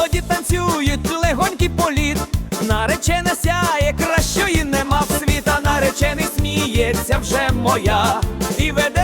мелоді танцюють легонький політ, наречена сяє, кращої нема в світа, наречений сміється вже моя і веде.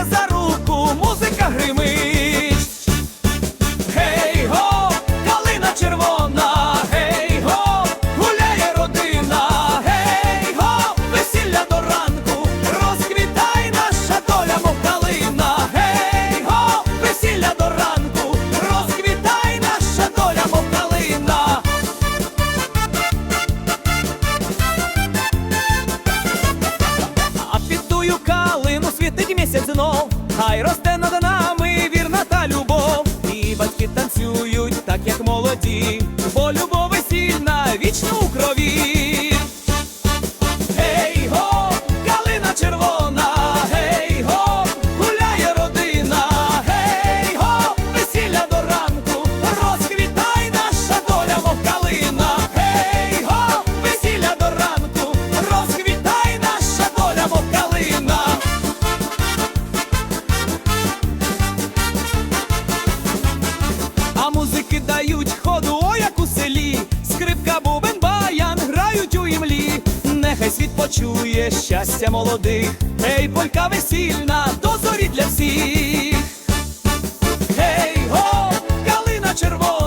Місяць знов, хай росте над нами вірна та любов. І батьки танцюють так, як молоді, бо любов весільна вічно у крові. кидають ходу, о як у селі, скрипка бубен баян грають у імлі, нехай світ почує щастя молодих, гей, полька весільна, до зорі для всіх. Гей, го, калина червона.